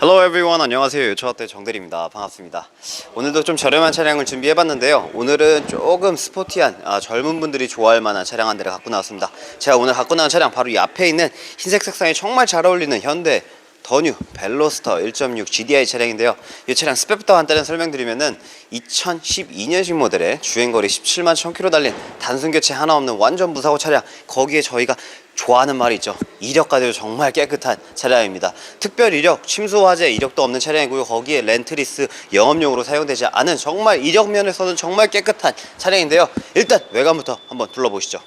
Hello everyone. 안녕하세요. 요초아대 정대리입니다. 반갑습니다. 오늘도 좀 저렴한 차량을 준비해봤는데요. 오늘은 조금 스포티한 아, 젊은 분들이 좋아할 만한 차량 한 대를 갖고 나왔습니다. 제가 오늘 갖고 나온 차량 바로 이 앞에 있는 흰색 색상이 정말 잘 어울리는 현대 더뉴 벨로스터 1.6 GDI 차량인데요. 이 차량 스펙부터 간단히 설명드리면은 2012년식 모델의 주행거리 17만 1000km 달린 단순 교체 하나 없는 완전 무사고 차량. 거기에 저희가 좋아하는 말이 있죠. 이력까지도 정말 깨끗한 차량입니다. 특별 이력, 침수 화재 이력도 없는 차량이고요. 거기에 렌트리스 영업용으로 사용되지 않은 정말 이력 면에서는 정말 깨끗한 차량인데요. 일단 외관부터 한번 둘러보시죠.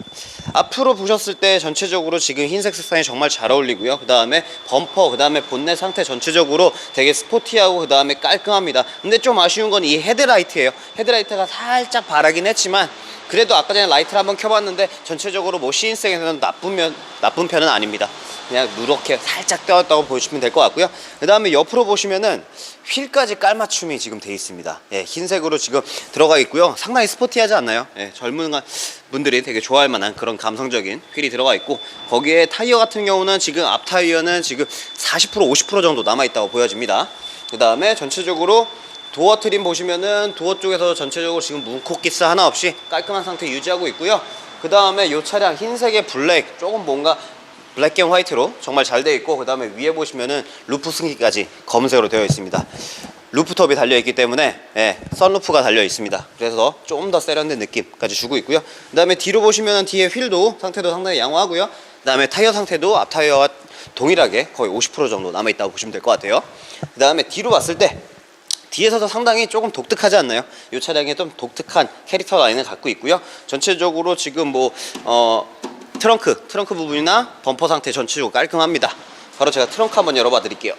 앞으로 보셨을 때 전체적으로 지금 흰색 색상이 정말 잘 어울리고요. 그 다음에 범퍼, 그 다음에 본넷 상태 전체적으로 되게 스포티하고 그 다음에 깔끔합니다. 근데 좀 아쉬운 건 이 헤드라이트예요. 헤드라이트가 살짝 바라긴 했지만 그래도 아까 전에 라이트를 한번 켜봤는데 전체적으로 뭐 시인성에서는 나쁜 면 나쁜 편은 아닙니다. 그냥 누렇게 살짝 떼었다고 보시면 될 것 같고요. 그 다음에 옆으로 보시면은 휠까지 깔맞춤이 지금 돼 있습니다. 예, 흰색으로 지금 들어가 있고요. 상당히 스포티하지 않나요? 예, 젊은 분들이 되게 좋아할 만한 그런 감성적인 휠이 들어가 있고 거기에 타이어 같은 경우는 지금 앞 타이어는 지금 40% 50% 정도 남아 있다고 보여집니다. 그 다음에 전체적으로 도어 트림 보시면은 도어 쪽에서 전체적으로 지금 문콕기스 하나 없이 깔끔한 상태 유지하고 있고요. 그 다음에 이 차량 흰색의 블랙 조금 뭔가 블랙 앤 화이트로 정말 잘 되어 있고 그 다음에 위에 보시면은 루프 승기까지 검은색으로 되어 있습니다. 루프톱이 달려 있기 때문에 예, 선루프가 달려 있습니다. 그래서 좀더 세련된 느낌까지 주고 있고요. 그 다음에 뒤로 보시면은 뒤에 휠도 상태도 상당히 양호하고요. 그 다음에 타이어 상태도 앞 타이어와 동일하게 거의 50% 정도 남아 있다고 보시면 될 것 같아요. 그 다음에 뒤로 봤을 때 뒤에서도 상당히 조금 독특하지 않나요? 이 차량에 좀 독특한 캐릭터 라인을 갖고 있고요. 전체적으로 지금 뭐 어, 트렁크, 트렁크 부분이나 범퍼 상태 전체적으로 깔끔합니다. 바로 제가 트렁크 한번 열어봐 드릴게요.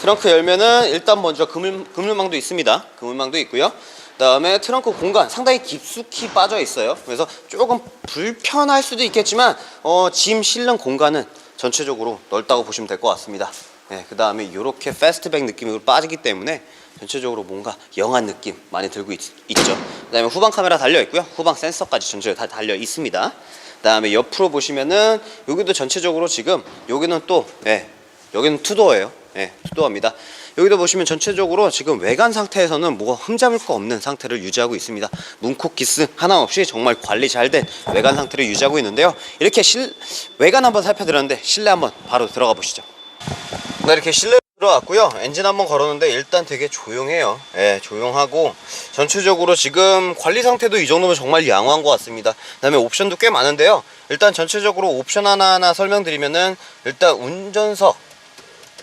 트렁크 열면은 일단 먼저 그물, 그물망도 있습니다. 그물망도 있고요. 그다음에 트렁크 공간 상당히 깊숙이 빠져 있어요. 그래서 조금 불편할 수도 있겠지만 어, 짐 실는 공간은 전체적으로 넓다고 보시면 될 것 같습니다. 네, 그 다음에 이렇게 패스트백 느낌으로 빠지기 때문에 전체적으로 뭔가 영한 느낌 많이 들고 있, 죠 그 다음에 후방 카메라 달려 있고요. 후방 센서까지 전체적으로 다 달려 있습니다. 그 다음에 옆으로 보시면은 여기도 전체적으로 지금 여기는 또 예, 여기는 투도어예요. 예, 투도어입니다. 여기도 보시면 전체적으로 지금 외관 상태에서는 뭐가 흠잡을 거 없는 상태를 유지하고 있습니다. 문콕 기스 하나 없이 정말 관리 잘 된 외관 상태를 유지하고 있는데요. 이렇게 실 외관 한번 살펴드렸는데 실내 한번 바로 들어가 보시죠. 네, 이렇게 실내 들어왔고요. 엔진 한번 걸었는데 일단 되게 조용해요. 예, 조용하고 전체적으로 지금 관리 상태도 이 정도면 정말 양호한 것 같습니다. 그 다음에 옵션도 꽤 많은데요. 일단 전체적으로 옵션 하나하나 설명드리면은 일단 운전석,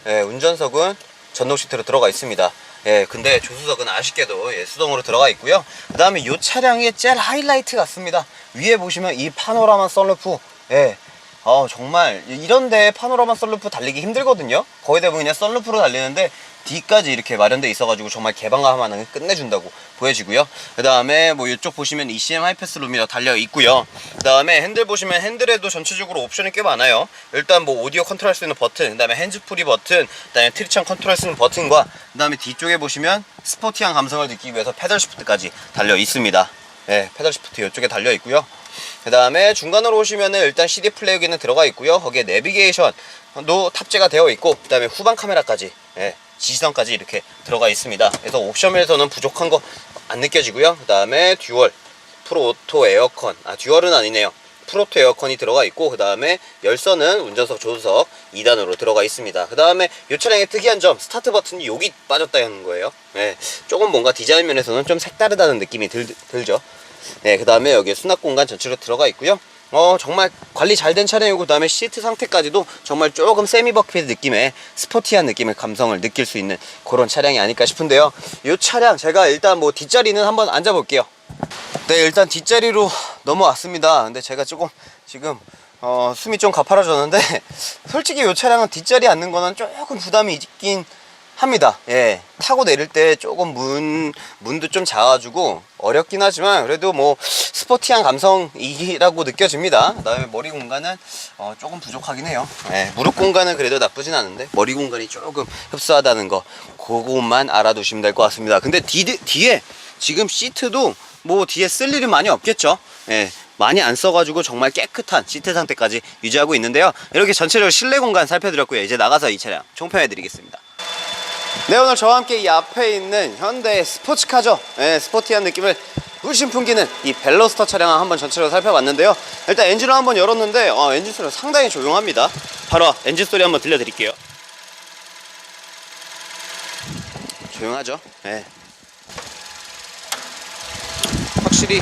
예, 운전석은 전동 시트로 들어가 있습니다. 예, 근데 조수석은 아쉽게도 예, 수동으로 들어가 있고요. 그 다음에 이 차량의 제일 하이라이트 같습니다. 위에 보시면 이 파노라마 썬루프, 예, 어, 정말 이런데 파노라마 썬루프 달리기 힘들거든요. 거의 대부분 그냥 썬루프로 달리는데 뒤까지 이렇게 마련돼 있어가지고 정말 개방감 하나는 끝내준다고 보여지고요. 그 다음에 뭐 이쪽 보시면 ECM 하이패스 룸이 달려 있고요. 그 다음에 핸들 보시면 핸들에도 전체적으로 옵션이 꽤 많아요. 일단 뭐 오디오 컨트롤 할 수 있는 버튼, 그 다음에 핸즈프리 버튼, 그 다음에 트리창 컨트롤 할 수 있는 버튼과 그 다음에 뒤쪽에 보시면 스포티한 감성을 느끼기 위해서 페달 시프트까지 달려 있습니다. 네, 페달 시프트 이쪽에 달려 있고요. 그 다음에 중간으로 오시면은 일단 CD 플레이어기는 들어가 있고요. 거기에 내비게이션도 탑재가 되어 있고, 그 다음에 후방 카메라까지, 예, 지시선까지 이렇게 들어가 있습니다. 그래서 옵션에서는 부족한 거 안 느껴지고요. 그 다음에 듀얼, 프로 오토 에어컨, 아, 듀얼은 아니네요. 프로토 에어컨이 들어가 있고 그 다음에 열선은 운전석 조수석 2단으로 들어가 있습니다 그 다음에 이 차량의 특이한 점 스타트 버튼이 여기 빠졌다는 거예요 네, 조금 뭔가 디자인 면에서는 좀 색다르다는 느낌이 들, 들죠 네, 그 다음에 여기 수납 공간 전체로 들어가 있고요. 어 정말 관리 잘 된 차량이고 그 다음에 시트 상태까지도 정말 조금 세미 버킷 느낌의 스포티한 느낌의 감성을 느낄 수 있는 그런 차량이 아닐까 싶은데요. 이 차량 제가 일단 뭐 뒷자리는 한번 앉아 볼게요. 네 일단 뒷자리로 넘어왔습니다. 근데 제가 조금 지금 어, 숨이 좀 가파라졌는데 솔직히 이 차량은 뒷자리 앉는 거는 조금 부담이 있긴 합니다. 예. 타고 내릴 때 조금 문 문도 좀 작아가지고 어렵긴 하지만 그래도 뭐 스포티한 감성이라고 느껴집니다. 그 다음에 머리 공간은 어, 조금 부족하긴 해요. 예, 무릎 공간은 그래도 나쁘진 않은데 머리 공간이 조금 흡사하다는 거 그것만 알아두시면 될 것 같습니다. 근데 뒤, 뒤에 지금 시트도 뭐 뒤에 쓸 일이 많이 없겠죠? 예, 많이 안 써가지고 정말 깨끗한 시트 상태까지 유지하고 있는데요. 이렇게 전체적으로 실내 공간 살펴드렸고요. 이제 나가서 이 차량 총평해드리겠습니다. 네 오늘 저와 함께 이 앞에 있는 현대 스포츠카죠. 네, 스포티한 느낌을 물씬 풍기는 이 벨로스터 차량을 한번 전체적으로 살펴봤는데요. 일단 엔진을 한번 열었는데 어, 엔진 소리가 상당히 조용합니다. 바로 엔진 소리 한번 들려드릴게요. 조용하죠? 네. 확실히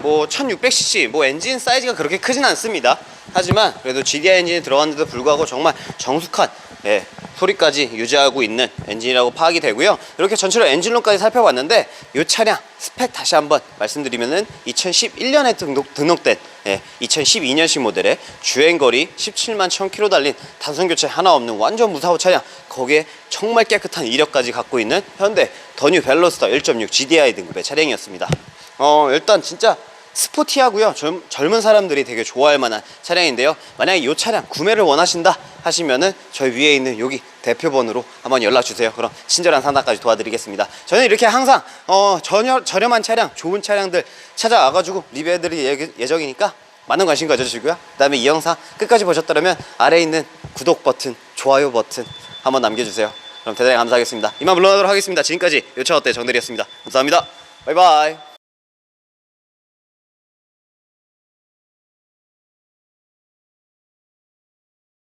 뭐 1600cc 뭐 엔진 사이즈가 그렇게 크진 않습니다. 하지만 그래도 GDI 엔진이 들어갔는데도 불구하고 정말 정숙한 예, 소리까지 유지하고 있는 엔진이라고 파악이 되고요. 이렇게 전체로 엔진룸까지 살펴봤는데 이 차량 스펙 다시 한번 말씀드리면은 2011년에 등록, 등록된 예, 2012년식 모델의 주행거리 17만 1000km 달린 단순 교체 하나 없는 완전 무사고 차량 거기에 정말 깨끗한 이력까지 갖고 있는 현대 더뉴 벨로스터 1.6 GDI 등급의 차량이었습니다. 어 일단 진짜 스포티하고요. 젊, 젊은 사람들이 되게 좋아할 만한 차량인데요. 만약에 이 차량 구매를 원하신다 하시면은 저희 위에 있는 여기 대표번호로 한번 연락 주세요. 그럼 친절한 상담까지 도와드리겠습니다. 저는 이렇게 항상 어 전혀, 저렴한 차량 좋은 차량들 찾아와가지고 리뷰해드릴 예- 예정이니까 많은 관심 가져주시고요. 그 다음에 이 영상 끝까지 보셨다면 아래에 있는 구독 버튼 좋아요 버튼 한번 남겨주세요. 그럼 대단히 감사하겠습니다. 이만 물러나도록 하겠습니다. 지금까지 요차 어때 정대리였습니다. 감사합니다. 바이바이